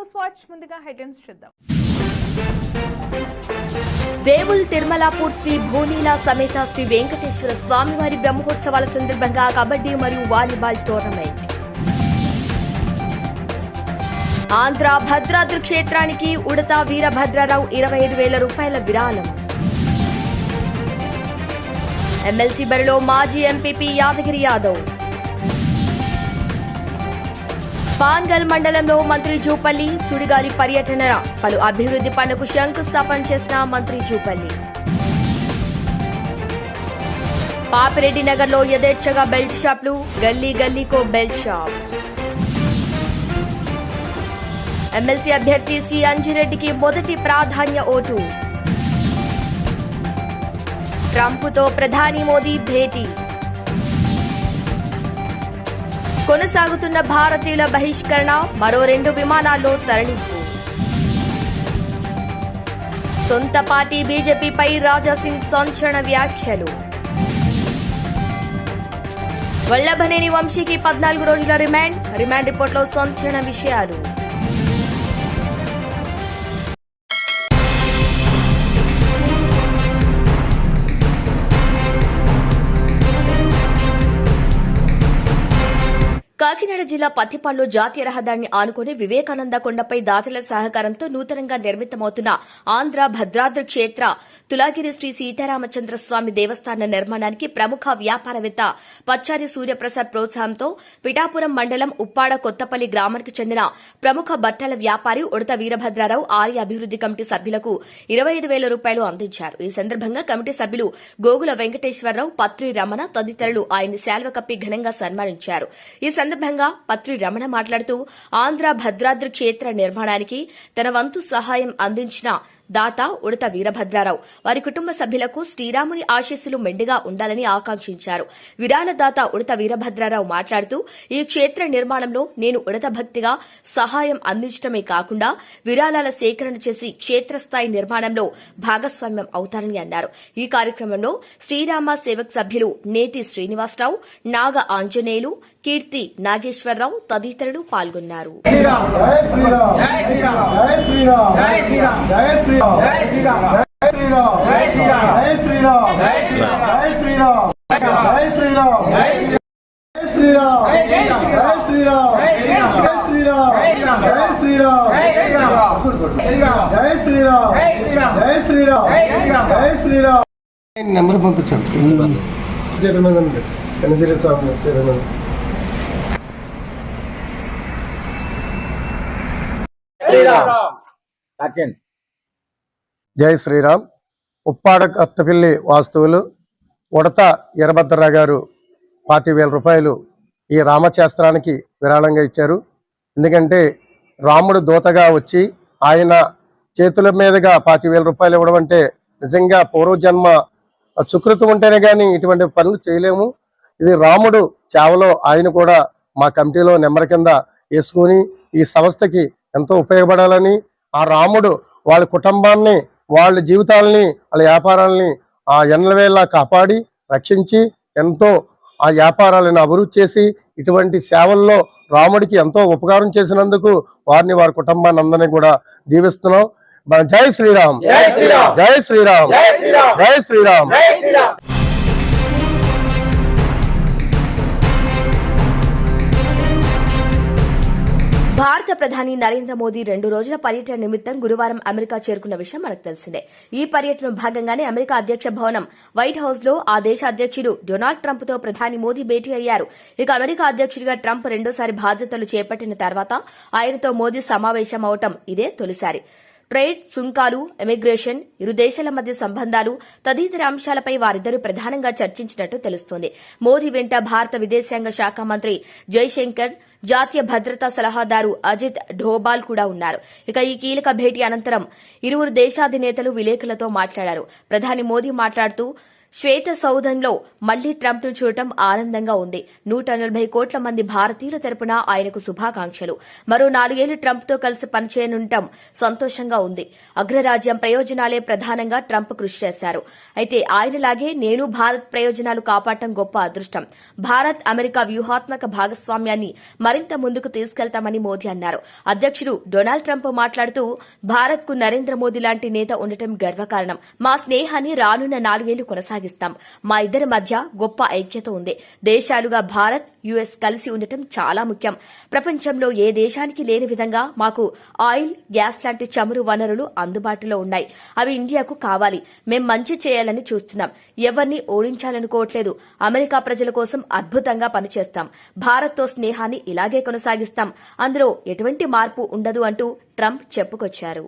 News watch ముందుగా headlines చూద్దాం. దేవుల్ తిరుమలాపూర్ శ్రీ భూనీల సమేత శ్రీ వెంకటేశ్వర స్వామివారి బ్రహ్మోత్సవాల సందర్భంగా కబడ్డీ మరియు వాలీబాల్ టోర్నమెంట్. ఆంధ్ర భద్రాద్రి క్షేత్రానికి ఉడత వీరభద్రరావు ఇరవై ఐదు వేల రూపాయల విరాళం. ఎమ్మెల్సీ బరిలో మాజీ ఎంపీపీ యాదగిరి యాదవ్. పాన్గల్ మండలంలో మంత్రి జూపల్లి సుడిగాలి పర్యటన. పలు అభివృద్ధి పనులకు శంకుస్థాపన చేసిన మంత్రి జూపల్లి. పాపిరెడ్డి నగర్లో యథేచ్ఛగా బెల్ట్ షాప్లు గల్లీ గల్లీకో బెల్ట్ షాప్. ఎమ్మెల్సీ అభ్యర్థి సి. అంజిరెడ్డికి మొదటి ప్రాధాన్య ఓటు. ట్రంప్తో ప్రధాని మోదీ భేటీ. కొనసాగుతున్న భారతీయుల బహిష్కరణ మరో రెండు విమానాల్లో తరలింపు. సొంత పార్టీ బీజేపీపై రాజాసింగ్ సంచలన వ్యాఖ్యలు. వల్లభనేని వంశీకి పద్నాలుగు రోజుల రిమాండ్ రిమాండ్ రిపోర్టులో సంచలన విషయాలు. కాకినాడ జిల్లా పత్తిపాడులో జాతీయ రహదారిని ఆనుకుని వివేకానంద కొండపై దాతల సహకారంతో నూతనంగా నిర్మితమవుతున్న ఆంధ్ర భద్రాద్రి క్షేత్ర తులాగిరి శ్రీ సీతారామచంద్ర స్వామి దేవస్థాన నిర్మాణానికి ప్రముఖ వ్యాపారవేత్త పచ్చారి సూర్యప్రసాద్ ప్రోత్సాహంతో పిఠాపురం మండలం ఉప్పాడ కొత్తపల్లి గ్రామానికి చెందిన ప్రముఖ బట్టల వ్యాపారి ఉడత వీరభద్రారావు ఆర్య అభివృద్ది కమిటీ సభ్యులకు ఇరవై ఐదు వేల రూపాయలు అందించారు. ఈ సందర్భంగా కమిటీ సభ్యులు గోగుల వెంకటేశ్వరరావు పత్రి రమణ తదితరులు ఆయన్ని శాల్వ కప్పి ఘనంగా సన్మానించారు. ఈ సందర్భంగా పత్రి రమణ మాట్లాడుతూ ఆంధ్ర భద్రాద్రి క్షేత్ర నిర్మాణానికి తన వంతు సహాయం అందించిన దాత ఉడత వీరభద్రారావు. వారి కుటుంబ సభ్యులకు శ్రీరాముని ఆశీస్సులు మెండుగా ఉండాలని ఆకాంక్షించారు. విరాళ దాత ఉడత వీరభద్రారావు మాట్లాడుతూ ఈ క్షేత్ర నిర్మాణంలో నేను ఉడత భక్తిగా సహాయం అందించడమే కాకుండా విరాళాల సేకరణ చేసి క్షేత్రస్థాయి నిర్మాణంలో భాగస్వామ్యం అవుతారని అన్నారు. ఈ కార్యక్రమంలో శ్రీరామ సేవక్ సభ్యులు నేతి శ్రీనివాసరావు నాగ ఆంజనేయులు కీర్తి నాగేశ్వరరావు తదితరులు పాల్గొన్నారు. జై శ్రీరామ్ జై శ్రీరామ్ జై శ్రీరామ్ జై శ్రీరామ్ జై శ్రీరామ్. శ్రీరామ్ జై శ్రీరామ్ జై శ్రీరామ్ జై శ్రీరామ్ జై శ్రీరామ్ జై శ్రీరామ్ జై శ్రీరామ్ శ్రీరామ్ జై శ్రీరామ్ జై శ్రీరామ్ జై శ్రీరామ్ జై శ్రీరామ్ జై శ్రీరామ్ జై శ్రీరామ్ నెంబర్ పంపించాను చైర్మన్ అండి చంద్రగిరి స్వామి చైర్మన్ శ్రీరామ్ జై శ్రీరామ్. ఉప్పాడ కొత్తపల్లి వాస్తువులు ఉడత ఎర్రభద్రరా గారు పాతి వేల రూపాయలు ఈ రామశాస్త్రానికి విరాళంగా ఇచ్చారు. ఎందుకంటే రాముడు దూతగా వచ్చి ఆయన చేతుల మీదుగా పాతి వేల రూపాయలు ఇవ్వడం అంటే నిజంగా పూర్వజన్మ సుకృతం ఉంటేనే కానీ ఇటువంటి పనులు చేయలేము. ఇది రాముడు చావలో ఆయన కూడా మా కమిటీలో నెంబర్ కింద వేసుకొని ఈ సంస్థకి ఎంతో ఉపయోగపడాలని ఆ రాముడు వాళ్ళ కుటుంబాన్ని వాళ్ళ జీవితాలని వాళ్ళ వ్యాపారాలని ఆ ఎన్నవేళ కాపాడి రక్షించి ఎంతో ఆ వ్యాపారాలను అభివృద్ధి చేసి ఇటువంటి సేవల్లో రాముడికి ఎంతో ఉపకారం చేసినందుకు వారిని వారి కుటుంబాన్ని అందరినీ కూడా దీవిస్తున్నాం. జై శ్రీరామ్. జై శ్రీరామ్. జై శ్రీరామ్. జై శ్రీరామ్. భారత ప్రధాని నరేంద్ర మోదీ రెండు రోజుల పర్యటన నిమిత్తం గురువారం అమెరికా చేరుకున్న విషయం మనకు తెలిసిందే. ఈ పర్యటన భాగంగానే అమెరికా అధ్యక్ష భవనం వైట్ హౌస్లో ఆ దేశ అధ్యక్షుడు డొనాల్డ్ ట్రంప్తో ప్రధాని మోదీ భేటీ అయ్యారు. ఇక అమెరికా అధ్యక్షుడిగా ట్రంప్ రెండోసారి బాధ్యతలు చేపట్టిన తర్వాత ఆయనతో మోదీ సమావేశం అవటం ఇదే తొలిసారి. ట్రేడ్ సుంకాలు ఎమిగ్రేషన్ ఇరు దేశాల మధ్య సంబంధాలు తదితర అంశాలపై వారిద్దరూ ప్రధానంగా చర్చించినట్టు తెలుస్తోంది. మోదీ వెంట భారత విదేశాంగ శాఖ మంత్రి జైశంకర్ జాతీయ భద్రతా సలహాదారు అజిత్ ఢోబాల్ కూడా ఉన్నారు. ఇక ఈ కీలక భేటీ అనంతరం ఇరువురు దేశాధినేతలు విలేకరులతో మాట్లాడారు. ప్రధాని మోదీ మాట్లాడుతూ శ్వేత సౌధంలో మళ్ళీ ట్రంప్ను చూడటం ఆనందంగా ఉంది. నూట నలభై కోట్ల మంది భారతీయుల తరపున ఆయనకు శుభాకాంక్షలు. మరో నాలుగేళ్ళు ట్రంప్తో కలిసి పనిచేయనుండటం సంతోషంగా ఉంది. అగ్రరాజ్యం ప్రయోజనాలే ప్రధానంగా ట్రంప్ కృషి చేశారు. అయితే ఆయనలాగే నేను భారత్ ప్రయోజనాలు కాపాడటం గొప్ప అదృష్టం. భారత్ అమెరికా వ్యూహాత్మక భాగస్వామ్యాన్ని మరింత ముందుకు తీసుకెళ్తామని మోదీ అన్నారు. అధ్యక్షుడు డొనాల్డ్ ట్రంప్ మాట్లాడుతూ భారత్కు నరేంద్ర మోదీ లాంటి నేత ఉండటం గర్వకారణం. మా స్నేహాన్ని రానున్న నాలుగేళ్ళు కొనసాగిస్తాం. మా ఇద్దరి మధ్య గొప్ప ఐక్యత ఉంది. దేశాలుగా భారత్ యుఎస్ కలిసి ఉండటం చాలా ముఖ్యం. ప్రపంచంలో ఏ దేశానికి లేని విధంగా మాకు ఆయిల్ గ్యాస్ లాంటి చమురు వనరులు అందుబాటులో ఉన్నాయి. అవి ఇండియాకు కావాలి. మేం మంచి చేయాలని చూస్తున్నాం. ఎవరిని ఓడించాలనుకోవట్లేదు. అమెరికా ప్రజల కోసం అద్భుతంగా పనిచేస్తాం. భారత్తో స్నేహాన్ని ఇలాగే కొనసాగిస్తాం. అందులో ఎటువంటి మార్పు ఉండదు అంటూ ట్రంప్ చెప్పుకొచ్చారు.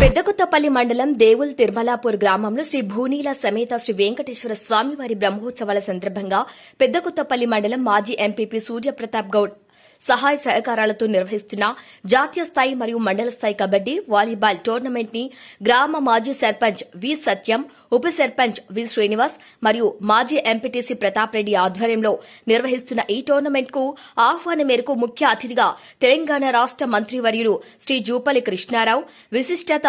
పెద్దకొత్తపల్లి మండలం దేవుల్ తిరుమలాపూర్ గ్రామంలో శ్రీ భూనీల సమేత శ్రీ వెంకటేశ్వర స్వామివారి బ్రహ్మోత్సవాల సందర్భంగా పెద్దకొత్తపల్లి మండలం మాజీ ఎంపీపీ సూర్యప్రతాప్ గౌడ్ సహాయ సహకారాలతో నిర్వహిస్తున్న జాతీయ స్థాయి మరియు మండల స్థాయి కబడ్డీ వాలీబాల్ టోర్నమెంట్ని గ్రామ మాజీ సర్పంచ్ వి సత్యం ఉప సర్పంచ్ వి శ్రీనివాస్ మరియు మాజీ ఎంపీటీసీ ప్రతాప్ రెడ్డి ఆధ్వర్యంలో నిర్వహిస్తున్న ఈ టోర్నమెంట్కు ఆహ్వానం మేరకు ముఖ్య అతిథిగా తెలంగాణ రాష్ట మంత్రివర్యులు శ్రీ జూపల్లి కృష్ణారావు విశిష్టత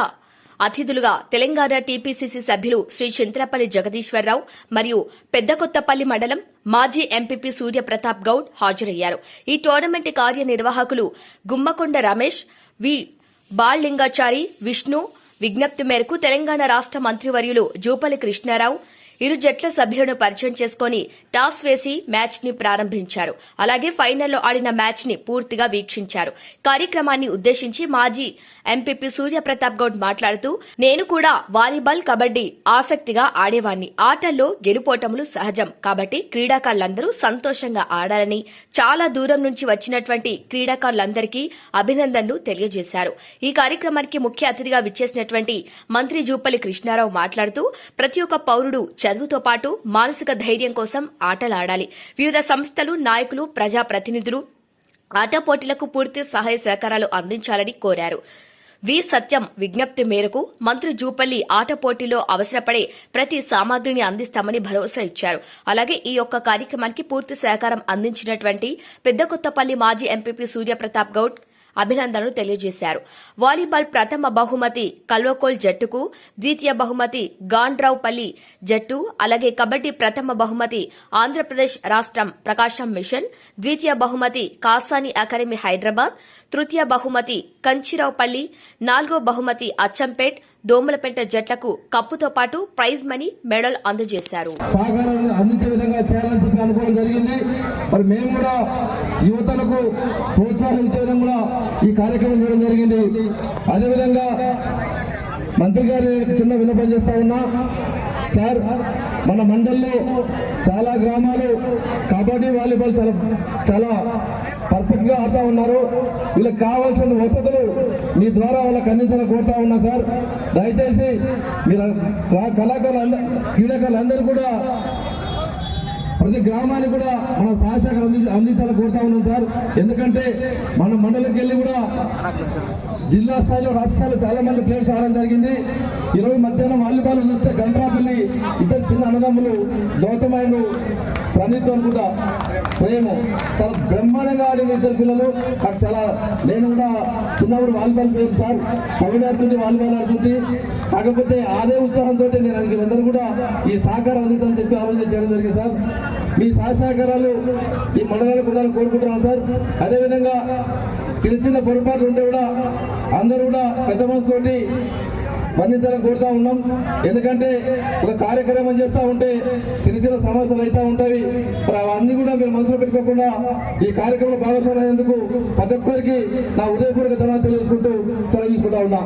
అతిథులుగా తెలంగాణ టీపీసీసీ సభ్యులు శ్రీ చింతలపల్లి జగదీశ్వరరావు మరియు పెద్దకొత్తపల్లి మండలం మాజీ ఎంపీపీ సూర్యప్రతాప్ గౌడ్ హాజరయ్యారు. ఈ టోర్నమెంట్ కార్యనిర్వాహకులు గుమ్మకొండ రమేష్ వి. బాళ్ళింగాచారి విష్ణు. విజ్ఞప్తి మేరకు తెలంగాణ రాష్ట మంత్రివర్యులు జూపల్లి కృష్ణారావు ఇరు జట్ల సభ్యులను పరిచయం చేసుకుని టాస్ వేసి మ్యాచ్ని ప్రారంభించారు. అలాగే ఫైనల్లో ఆడిన మ్యాచ్ని పూర్తిగా వీక్షించారు. కార్యక్రమాన్ని ఉద్దేశించి మాజీ ఎంపీపీ సూర్యప్రతాప్ గౌడ్ మాట్లాడుతూ నేను కూడా వాలీబాల్ కబడ్డీ ఆసక్తిగా ఆడేవాణ్ణి. ఆటల్లో గెలుపోటములు సహజం. కాబట్టి క్రీడాకారులందరూ సంతోషంగా ఆడాలని చాలా దూరం నుంచి వచ్చినటువంటి క్రీడాకారులందరికీ అభినందనలు తెలియజేశారు. ఈ కార్యక్రమానికి ముఖ్య అతిథిగా విచ్చేసినటువంటి మంత్రి జూపల్లి కృష్ణారావు మాట్లాడుతూ ప్రతి ఒక్క పౌరుడు చదువుతో పాటు మానసిక ధైర్యం కోసం ఆటలాడాలి. వివిధ సంస్థలు నాయకులు ప్రజాప్రతినిధులు ఆట పోటీలకు పూర్తి సహాయ సహకారాలు అందించాలని కోరారు. వి. సత్యం విజ్ఞప్తి మేరకు మంత్రి జూపల్లి ఆట పోటీలో అవసరపడే ప్రతి సామాగ్రిని అందిస్తామని భరోసా ఇచ్చారు. అలాగే ఈ యొక్క కార్యక్రమానికి పూర్తి సహకారం అందించినటువంటి పెద్దకొత్తపల్లి మాజీ ఎంపీపీ సూర్యప్రతాప్ గౌడ్ అభినందనలు తెలియజేశారు. వాలీబాల్ ప్రథమ బహుమతి కల్వకోల్ జట్టుకు ద్వితీయ బహుమతి గాండ్రావుపల్లి జట్టు అలాగే కబడ్డీ ప్రథమ బహుమతి ఆంధ్రప్రదేశ్ రాష్ట్రం ప్రకాశం మిషన్ ద్వితీయ బహుమతి కాసాని అకాడమీ హైదరాబాద్ తృతీయ బహుమతి కంచిరావుపల్లి నాలుగో బహుమతి అచ్చంపేట్ దోమలపెంట జట్లకు కప్పుతో పాటు ప్రైజ్ మనీ మెడల్ అందజేశారు. అందించే విధంగా చేయాలని చెప్పి అనుకోవడం జరిగింది. మరి మేము కూడా యువతలకు ప్రోత్సాహించే విధంగా ఈ కార్యక్రమం చేయడం జరిగింది. అదేవిధంగా మంత్రి గారి చిన్న విన్నపం చేస్తా ఉన్నా. సార్ మన మండల్లో చాలా గ్రామాలు కబడ్డీ వాలీబాల్ చాలా చాలా పర్ఫెక్ట్గా ఆడుతూ ఉన్నారు. వీళ్ళకి కావాల్సిన వసతులు మీ ద్వారా వాళ్ళకి అందించాలని కోరుతా ఉన్నా సార్. దయచేసి మీరు కళాకారులు అంద క్రీడాకారులు కూడా ప్రతి గ్రామానికి కూడా మన సహాయశాఖ అందించాలని కోరుతా ఉన్నాం సార్. ఎందుకంటే మన మండలికి వెళ్ళి కూడా జిల్లా స్థాయిలో రాష్ట్ర స్థాయిలో చాలా మంది ప్లేయర్స్ ఆడడం జరిగింది. ఈరోజు మధ్యాహ్నం వాలీబాల్ చూస్తే గండ్రాపల్లి ఇద్దరు చిన్న అన్నదమ్ములు గౌతమ్ అండ్ ప్రణీత్ అనుకుంటా. ప్రేమ. చాలా బ్రహ్మాండంగా ఆడిన ఇద్దరు పిల్లలు. నాకు చాలా నేను కూడా చిన్నప్పుడు volleyball player sir. Kabaddi volleyball ఆడుతుంటే కాకపోతే అదే ఉత్సాహంతో నేను అందుకే అందరూ కూడా ఈ సహకారం అందించాలని చెప్పి ఆలోచన చేయడం జరిగింది సార్. మీ సహాయ సహకారాలు ఈ మండలాలకు ఉండాలని కోరుకుంటున్నాను సార్. అదేవిధంగా చిన్న చిన్న పొరపాట్లు ఉంటే కూడా అందరూ కూడా పెద్ద మనసుతోటి స్పందించాలని కోరుతా ఉన్నాం. ఎందుకంటే ఒక కార్యక్రమం చేస్తూ ఉంటే చిన్న చిన్న సమస్యలు అవుతూ ఉంటాయి. మరి అవన్నీ కూడా మీరు మనసులో పెట్టుకోకుండా ఈ కార్యక్రమంలో భాగస్వామ్యం అయ్యేందుకు ప్రతి ఒక్కరికి నా ఉదయపూర్వక ధనాలు తెలియజేసుకుంటూ సెలవు తీసుకుంటా ఉన్నా.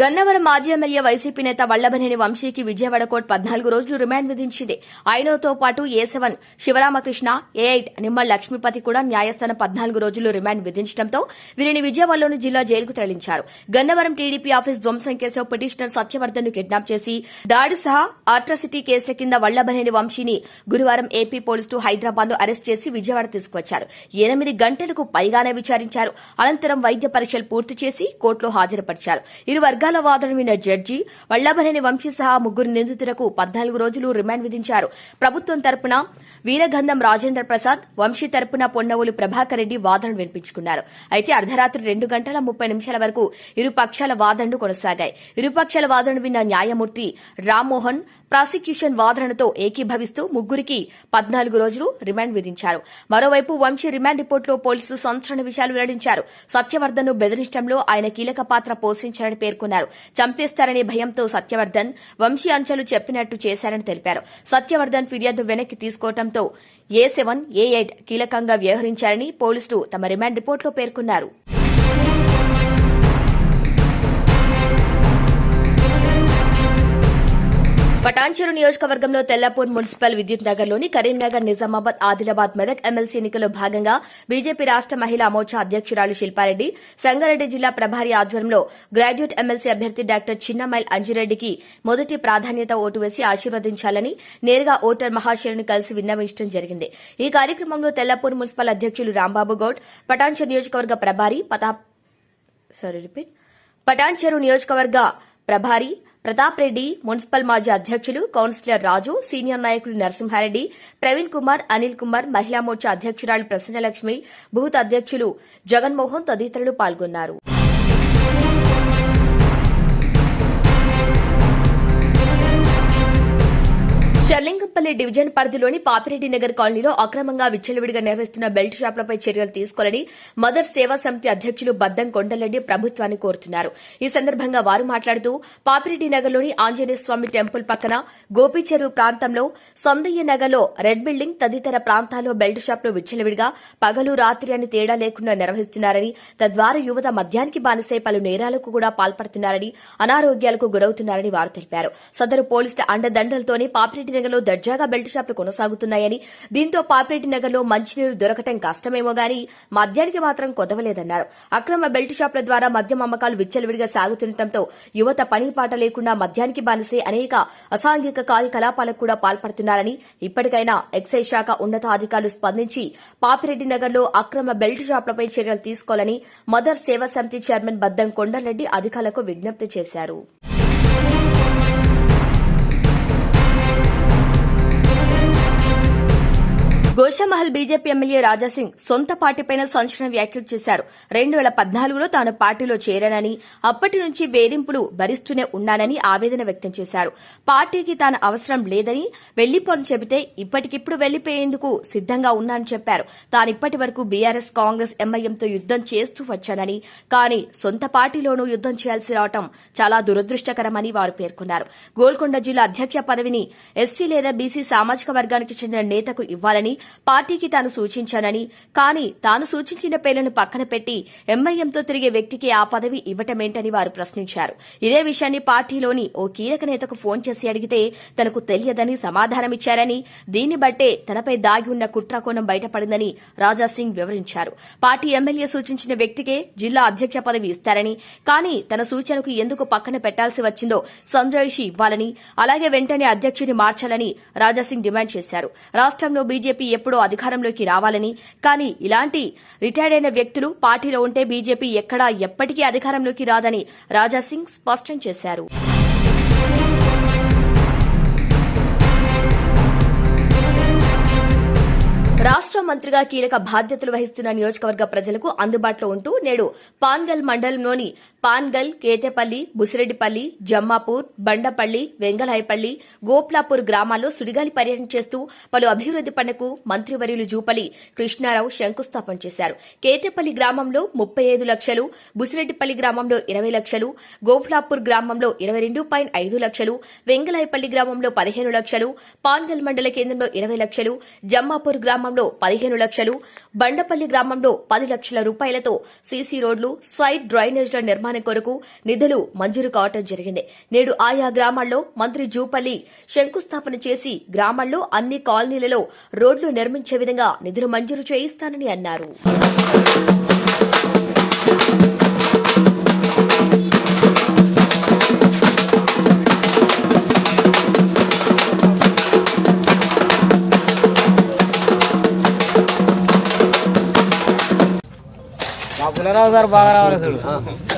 గన్నవరం మాజీ ఎమ్మెల్యే వైసీపీ నేత వల్లభనేని వంశీకి విజయవాడ కోర్టు పద్నాలుగు రోజులు రిమాండ్ విధించింది. ఆయనతో పాటు A seven Sivaramakrishna A eight Nimmal Lakshmipathi కూడా న్యాయస్థానం పద్నాలుగు రోజులు రిమాండ్ విధించడంతో వీరిని విజయవాడలోని జిల్లా జైలుకు తరలించారు. గన్నవరం టీడీపీ ఆఫీస్ ధ్వంసం కేసులో పిటిషనర్ సత్యవర్ధన్ను కిడ్నాప్ చేసి దాడి సహా అట్రాసిటీ కేసుల కింద వల్లభనేని వంశీని గురువారం ఏపీ పోలీసులు హైదరాబాద్లో అరెస్ట్ చేసి విజయవాడ తీసుకువచ్చారు. ఎనిమిది గంటలకు పైగానే విచారించారు. అనంతరం వైద్య పరీక్షలు పూర్తి చేసి కోర్టులో హాజరుపరిచారు. ఇరు వర్గాల వాదన విన్న జడ్జి వల్లభనేని వంశీ సహా ముగ్గురు నిందితులకు పద్నాలుగు రోజులు రిమాండ్ విధించారు. ప్రభుత్వం తరపున వీరగంధం రాజేంద్ర ప్రసాద్ వంశీ తరపున పొన్నవులు ప్రభాకర్ రెడ్డి వాదనలు వినిపించుకున్నారు. అయితే అర్ధరాత్రి రెండు గంటల ముప్పై నిమిషాల వరకు ఇరుపక్షాల వాదనలు కొనసాగాయి. ఇరుపక్షాల వాదన వాదనలు విన్న న్యాయమూర్తి రామ్మోహన్ ప్రాసిక్యూషన్ వాదనతో ఏకీభవిస్తూ ముగ్గురికి పద్నాలుగు రోజులు రిమాండ్ విధించారు. మరోవైపు వంశీ రిమాండ్ రిపోర్టులో పోలీసులు సంచలన విషయాలు వెల్లడించారు. సత్యవర్ధన్ బెదిరించడంలో ఆయన కీలక పాత్ర పోషించారని పేర్కొన్నారు. చంపేస్తారనే భయంతో సత్యవర్ధన్ వంశీ అంచలు చెప్పినట్టు చేశారని తెలిపారు. సత్యవర్ధన్ ఫిర్యాదు వెనక్కి తీసుకోవడంతో ఏ సెవెన్ ఏ ఎయిట్ కీలకంగా వ్యవహరించారని పోలీసులు తమ రిమాండ్ రిపోర్టులో పేర్కొన్నారు. పటాన్చెరు నియోజకవర్గంలో తెల్లపూర్ మున్సిపల్ విద్యుత్ నగర్లోని కరీంనగర్ నిజామాబాద్ ఆదిలాబాద్ మెదక్ ఎమ్మెల్సీ ఎన్నికల్లో భాగంగా బీజేపీ రాష్ట మహిళా మోర్చా అధ్యక్షురాలు శిల్పారెడ్డి సంగారెడ్డి జిల్లా ప్రభారి ఆధ్వర్యంలో గ్రాడ్యుయేట్ ఎమ్మెల్సీ అభ్యర్థి డాక్టర్ చిన్నమైల్ అంజిరెడ్డికి మొదటి ప్రాధాన్యత ఓటు వేసి ఆశీర్వదించాలని నేరుగా ఓటర్ మహాశయుని కలిసి విన్నవించడం జరిగింది. ఈ కార్యక్రమంలో తెల్లపూర్ మున్సిపల్ అధ్యక్షులు రాంబాబు గౌడ్ పటాన్చెరు నియోజకవర్గ ప్రభారి ప్రతాప్ సారీ రిపీట్ పటాన్చెరు నియోజకవర్గ ప్రభారి ప్రతాప్ రెడ్డి మున్సిపల్ మాజీ అధ్యక్షులు కౌన్సిలర్ రాజు సీనియర్ నాయకులు నరసింహారెడ్డి ప్రవీణ్ కుమార్ అనిల్ కుమార్ మహిళా మోర్చా అధ్యక్షురాలు ప్రసన్నలక్ష్మి బూత్ అధ్యక్షులు జగన్మోహన్ తదితరులు పాల్గొన్నారు. షర్లింగంపల్లి డివిజన్ పరిధిలోని పాపిరెడ్డి నగర్ కాలనీలో అక్రమంగా విచ్చలవిడిగా నిర్వహిస్తున్న బెల్ట్ షాపులపై చర్యలు తీసుకోవాలని మదర్ సేవా సమితి అధ్యక్షులు బద్దం కొండలరెడ్డి ప్రభుత్వాన్ని కోరుతున్నారు. ఈ సందర్భంగా వారు మాట్లాడుతూ పాపిరెడ్డి నగర్లోని ఆంజనేయ స్వామి టెంపుల్ పక్కన గోపీచెరువు ప్రాంతంలో సందయ్య నగర్లో రెడ్ బిల్డింగ్ తదితర ప్రాంతాల్లో బెల్ట్ షాపులు విచ్చలవిడిగా పగలు రాత్రి అని తేడా లేకుండా నిర్వహిస్తున్నారని తద్వారా యువత మద్యానికి బానిసై పలు నేరాలకు కూడా పాల్పడుతున్నారని అనారోగ్యాలకు గురవుతున్నారని వారు తెలిపారు. సదరు పోలీసుల అండదండలతోనే పాపిరెడ్డి నగర్లో దర్జాగా బెల్ట్ షాపులు కొనసాగుతున్నాయని. దీంతో పాపిరెడ్డి నగర్లో మంచినీరు దొరకటం కష్టమేమో గాని మద్యానికి మాత్రం కొదవలేదన్నారు. అక్రమ బెల్ట్ షాపుల ద్వారా మద్యం అమ్మకాలు విచ్చలవిడిగా సాగుతుండటంతో యువత పని పాట లేకుండా మద్యానికి బానిసే అనేక అసాంఘిక కార్యకలాపాలకు కూడా పాల్పడుతున్నారని ఇప్పటికైనా ఎక్సైజ్ శాఖ ఉన్నతాధికారులు స్పందించి పాపిరెడ్డి నగర్లో అక్రమ బెల్ట్ షాపులపై చర్యలు తీసుకోవాలని మదర్ సేవా సమితి చైర్మన్ బద్దం కొండలరెడ్డి అధికారులకు విజ్ఞప్తి చేశారు. గోషామహల్ బీజేపీ ఎమ్మెల్యే రాజాసింగ్ సొంత పార్టీపైన సంచలన వ్యాఖ్యలు చేశారు. రెండు వేల పద్నాలుగులో తాను పార్టీలో చేరానని అప్పటి నుంచి వేధింపులు భరిస్తూనే ఉన్నానని ఆవేదన వ్యక్తం చేశారు. పార్టీకి తాను అవసరం లేదని వెళ్ళిపోని చెబితే ఇప్పటికిప్పుడు వెళ్ళిపోయేందుకు సిద్దంగా ఉన్నానని చెప్పారు. తాను ఇప్పటి వరకు బీఆర్ఎస్ కాంగ్రెస్ ఎంఐఎంతో యుద్దం చేస్తూ వచ్చానని కానీ సొంత పార్టీలోనూ యుద్దం చేయాల్సి రావటం చాలా దురదృష్టకరమని వారు పేర్కొన్నారు. గోల్కొండ జిల్లా అధ్యక్ష పదవిని ఎస్సీ లేదా బీసీ సామాజిక వర్గానికి చెందిన నేతకు ఇవ్వాలని పార్టీకి తాను సూచించానని కానీ తాను సూచించిన పేర్లను పక్కన పెట్టి ఎంఐఎంతో తిరిగే వ్యక్తికి ఆ పదవి ఇవ్వటమేంటని వారు ప్రశ్నించారు. ఇదే విషయాన్ని పార్టీలోని ఓ కీలక నేతకు ఫోన్ చేసి అడిగితే తనకు తెలియదని సమాధానమిచ్చారని దీన్ని బట్టే తనపై దాగి ఉన్న కుట్రకోణం బయటపడిందని రాజాసింగ్ వివరించారు. పార్టీ ఎమ్మెల్యే సూచించిన వ్యక్తికే జిల్లా అధ్యక్ష పదవి ఇస్తారని కానీ తన సూచనకు ఎందుకు పక్కన పెట్టాల్సి వచ్చిందో సంజాయిషి ఇవ్వాలని అలాగే వెంటనే అధ్యక్షుని మార్చాలని రాజాసింగ్ డిమాండ్ చేశారు. రాష్ట్రంలో బీజేపీ ఎప్పుడో అధికారంలోకి రావాలని. కానీ ఇలాంటి రిటైర్డ్ అయిన వ్యక్తులు పార్టీలో ఉంటే బీజేపీ ఎక్కడా ఎప్పటికీ అధికారంలోకి రాదని రాజాసింగ్ స్పష్టం చేశారు. రాష్ట్ర మంత్రిగా కీలక బాధ్యతలు వహిస్తున్న నియోజకవర్గ ప్రజలకు అందుబాటులో ఉంటూ నేడు పాన్గల్ మండలంలోని పాన్గల్ కేతేపల్లి బుసిరెడ్డిపల్లి జమ్మాపూర్ బండపల్లి వెంగళాయపల్లి గోప్లాపూర్ గ్రామాల్లో సుడిగాలి పర్యటన చేస్తూ పలు అభివృద్ది పనులకు మంత్రివర్యులు జూపలి కృష్ణారావు శంకుస్థాపన చేశారు. కేతేపల్లి గ్రామంలో ముప్పై ఐదు లక్షలు బుసిరెడ్డిపల్లి గ్రామంలో ఇరవై లక్షలు గోప్లాపూర్ గ్రామంలో ఇరవై రెండు పాయింట్ ఐదు లక్షలు వెంగళాయపల్లి గ్రామంలో పదిహేను లక్షలు పాన్గల్ మండల కేంద్రంలో ఇరవై లక్షలు జమ్మాపూర్ గ్రామంలో పదిహేను లక్షలు బండపల్లి గ్రామంలో పది లక్షల రూపాయలతో సీసీ రోడ్లు సైడ్ డ్రైనేజ్ల నిర్మాణం శంకుస్థాపన కొరకు నిధులు మంజూరు కావటం జరిగింది. నేడు ఆయా గ్రామాల్లో మంత్రి జూపల్లి శంకుస్థాపన చేసి గ్రామాల్లో అన్ని కాలనీలలో రోడ్లు నిర్మించే విధంగా నిధులు మంజూరు చేయిస్తానని అన్నారు. మా గారు బాగా రావాలి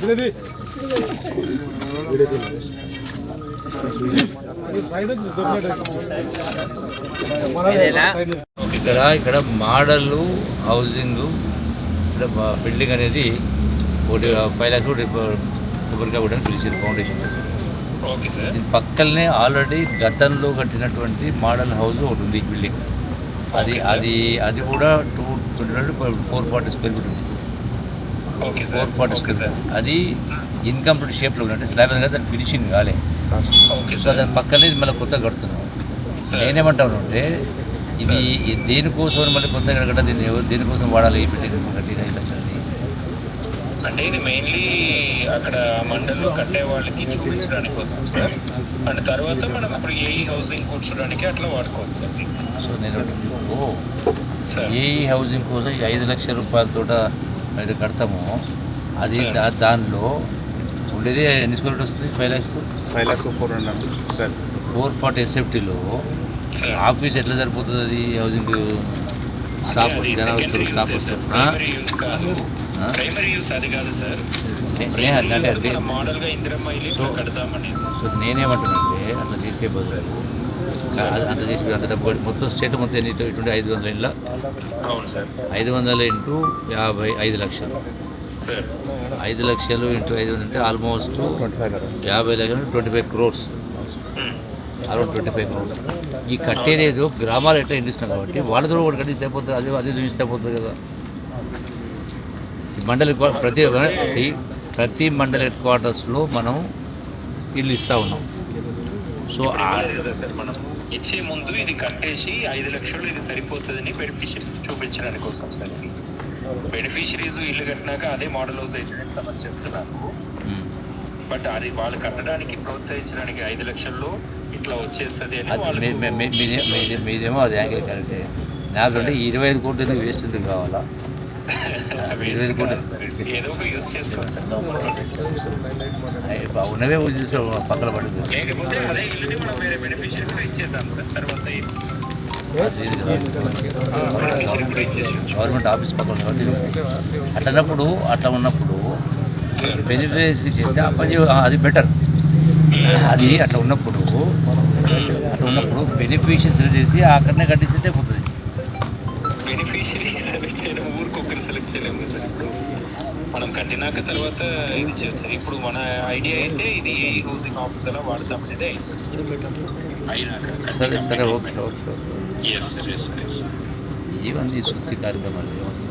మంచిది ఇక్కడ ఇక్కడ మోడల్ హౌసింగ్ ఇక్కడ బిల్డింగ్ అనేది ఒకటి ఫైవ్ ల్యాక్స్ కూడా కొబ్బరికాయ కూడా పిలిచారు ఫౌండేషన్ దీని పక్కనే ఆల్రెడీ గతంలో కట్టినటువంటి మోడల్ హౌస్ ఒకటి ఉంది బిల్డింగ్. అది అది అది కూడా two twenty four forty square feet ఉంది. Four forty square feet. అది ఇన్కంప్లీట్ షేప్లో ఉంది. అంటే స్లాబ్ కదా దాని ఫినిషింగ్ కాలే. సో దాని పక్కనే మళ్ళీ కొత్తగా కడుతున్నాం. నేనేమంటాను అంటే ఇది దేనికోసం మళ్ళీ కొత్తగా కట్ట దీన్ని దేనికోసం వాడాలి ఈ బిల్డింగ్. అంటే ఇది మెయిన్లీ అక్కడ మండల్లో కట్టే వాళ్ళకి చూపించడానికి కోసం సార్. అండ్ తర్వాత మనం ఇప్పుడు ఏ హౌసింగ్ కూర్చోడానికి అట్లా వాడుకోవచ్చు సార్. సో నేను ఏ హౌసింగ్ కోసం ఐదు లక్షల రూపాయలతో మీరు కడతామో. అది దానిలో ఉండేది ఎన్ని స్క్వేర్ ఫీట్ వస్తుంది? Five lakhs five lakhs four hundred sir. Four forty ఎస్ఎఫ్టీలో office ఎట్లా సరిపోతుంది అది హౌసింగ్ స్టాఫ్ జనాలు వస్తారు స్టాఫ్ వస్తారు? ప్రైమరీ యూస్ అది కాదు సార్. అంటే ఇందిరమ్మ ఇల్లు కడతామని. సో నేనేమంటానంటే అట్లా చేసే బదులు అంత చేసి అంత డబ్బు మొత్తం స్టేట్ మొత్తం ఎన్ని ఇటు- ఇటువంటి ఐదు వందల అవును సార్. ఐదు వందల ఇంటూ యాభై ఐదు లక్షలు. సార్. ఐదు లక్షలు ఇంటూ ఐదు వందలు అంటే ఆల్మోస్ట్ యాభై లక్షలు twenty five crores. Around twenty five crores. ఈ కట్టేది ఏదో గ్రామాలు ఎట్లా ఇండిస్తున్నాం కాబట్టి వాళ్ళ ద్వారా ఒకటి కట్టేసి అయిపోతుంది అదే అదే చూపిస్తే అయిపోతుంది కదా. మండలి ప్రతి ప్రతి మండలి హెడ్ క్వార్టర్స్లో మనం ఇల్లు ఇస్తూ ఉన్నాం. సో ఇచ్చే ముందు ఇది కట్టేసి ఐదు లక్షలు ఇది సరిపోతుందని బెనిఫిషరీస్ చూపించడానికి కోసం సార్ ఇది. బెనిఫిషరీస్ ఇల్లు కట్టినాక అదే మోడల్ హౌస్ చెప్తున్నారు. ఉమ్. బట్ అది వాళ్ళు కట్టడానికి ప్రోత్సహించడానికి ఐదు లక్షల్లో ఇట్లా వచ్చేస్తుంది అని మీదేమో అది యాంగిల్ కరెక్టే. నాకంటే ఇరవై ఐదు కోట్లు ఎందుకు వేస్ట్ ఎందుకు కావాలా? ఉన్నవే పక్కన గవర్నమెంట్ ఆఫీస్ పక్కన అట్లన్నప్పుడు అట్లా ఉన్నప్పుడు బెనిఫిట్స్ చేస్తే ఆ, అది బెటర్ అది అట్లా ఉన్నప్పుడు అట్లా ఉన్నప్పుడు బెనిఫిషియల్ సెలెక్ట్ చేసి అక్కడనే కట్టిస్తే పోతుంది. ఊరికి ఒకరు సెలెక్ట్ చేయలేము కదా సార్ ఇప్పుడు మనం కట్టినాక తర్వాత ఇది చేయొచ్చు సార్ ఇప్పుడు మన ఐడియా అయితే ఇది ఏ హౌసింగ్ ఆఫీసర్ వాడతాం అనేది అయింది అయినాక సరే సరే okay okay okay yes sir yes sir yes ఇవన్నీ శుద్ధి కార్యక్రమాలు అవసరం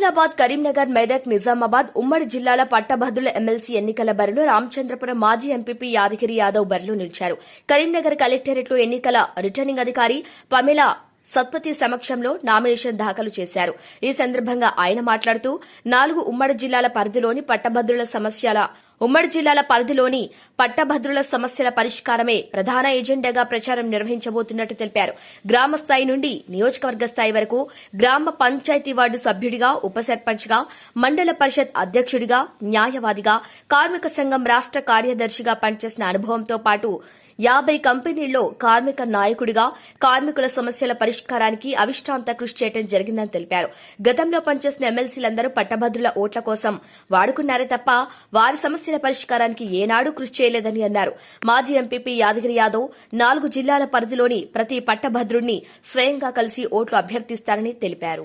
ఆదిలాబాద్ కరీంనగర్ మెదక్ నిజామాబాద్ ఉమ్మడి జిల్లాల పట్టభద్రుల ఎమ్మెల్సీ ఎన్నికల బరిలో రామచంద్రపురం మాజీ ఎంపీపీ యాదగిరి యాదవ్ బరిలో నిలిచారు. కరీంనగర్ కలెక్టరేట్లో ఎన్నికల రిటర్నింగ్ అధికారి పమేలా సత్పతి సమక్షంలో నామినేషన్ దాఖలు చేశారు. ఈ సందర్భంగా ఆయన మాట్లాడుతూ నాలుగు ఉమ్మడి జిల్లాల పరిధిలోని పట్టభద్రుల సమస్యల ఉమ్మడి జిల్లాల పరిధిలోని పట్టభద్రుల సమస్యల పరిష్కారమే ప్రధాన ఎజెండాగా ప్రచారం నిర్వహించబోతున్నట్టు తెలిపారు. గ్రామ స్థాయి నుండి నియోజకవర్గ స్థాయి వరకు గ్రామ పంచాయతీ వార్డు సభ్యుడిగా ఉప సర్పంచ్గా మండల పరిషత్ అధ్యక్షుడిగా న్యాయవాదిగా కార్మిక సంఘం రాష్ట కార్యదర్శిగా పనిచేసిన అనుభవంతో పాటు యాభై కంపెనీల్లో కార్మిక నాయకుడిగా కార్మికుల సమస్యల పరిష్కారానికి అవిష్టాంత కృషి చేయడం జరిగిందని తెలిపారు. గతంలో పనిచేసిన ఎమ్మెల్సీలందరూ పట్టభద్రుల ఓట్ల కోసం వాడుకున్నారే తప్ప వారి సమస్య సమస్యల పరిష్కారానికి ఏనాడూ కృషి చేయలేదని అన్నారు. మాజీ ఎంపీపీ యాదగిరి యాదవ్ నాలుగు జిల్లాల పరిధిలోని ప్రతి పట్టభద్రుడిని స్వయంగా కలిసి ఓట్లు అభ్యర్థిస్తారని తెలిపారు.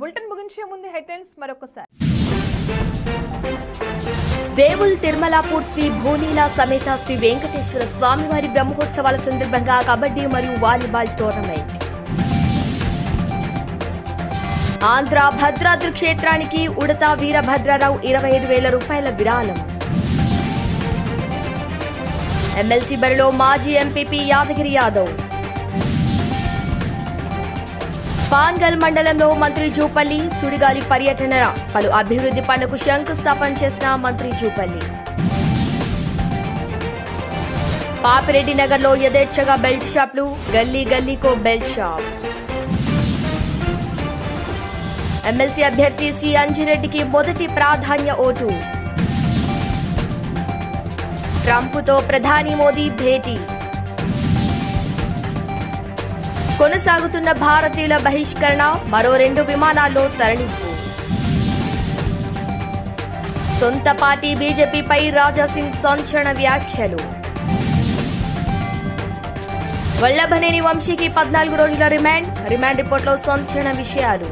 బులెటిన్ ముగించే ముందు హెడ్లైన్స్ మరొకసారి. దేవుల్ తిరుమలాపూర్ శ్రీ భూనీలా సమేత శ్రీ వెంకటేశ్వర స్వామివారి బ్రహ్మోత్సవాల సందర్భంగా కబడ్డీ మరియు వాలీబాల్ టోర్నమెంట్. ఆంధ్ర భద్రాద్రి క్షేత్రానికి ఉడత వీరభద్రరావు ఇరవై ఐదు వేల రూపాయల విరాళం. ఎమ్మెల్సీ బరిలో మాజీ ఎంపీపీ యాదగిరి యాదవ్. పాన్గల్ మండలంలో మంత్రి జూపల్లి సుడిగాలి పర్యటన. పలు అభివృద్ధి పనులకు శంకుస్థాపన చేసిన మంత్రి జూపల్లి. పాపిరెడ్డి నగర్లో యథేచ్ఛగా బెల్ట్ షాప్లు గల్లీ గల్లీకో బెల్ట్ షాప్. ఎమ్మెల్సీ అభ్యర్థి సి. అంజిరెడ్డికి మొదటి ప్రాధాన్య ఓటు. ట్రంప్తో ప్రధాని మోదీ భేటీ. కొనసాగుతున్న భారతీయుల బహిష్కరణ మరో రెండు విమానాల్లో తరలింపు. సొంత పార్టీ బీజేపీపై రాజాసింగ్ సంచలన వ్యాఖ్యలు. వల్లభనేని వంశీకి పద్నాలుగు రోజుల రిమాండ్ రిమాండ్ రిపోర్ట్లో సంచలన విషయాలు.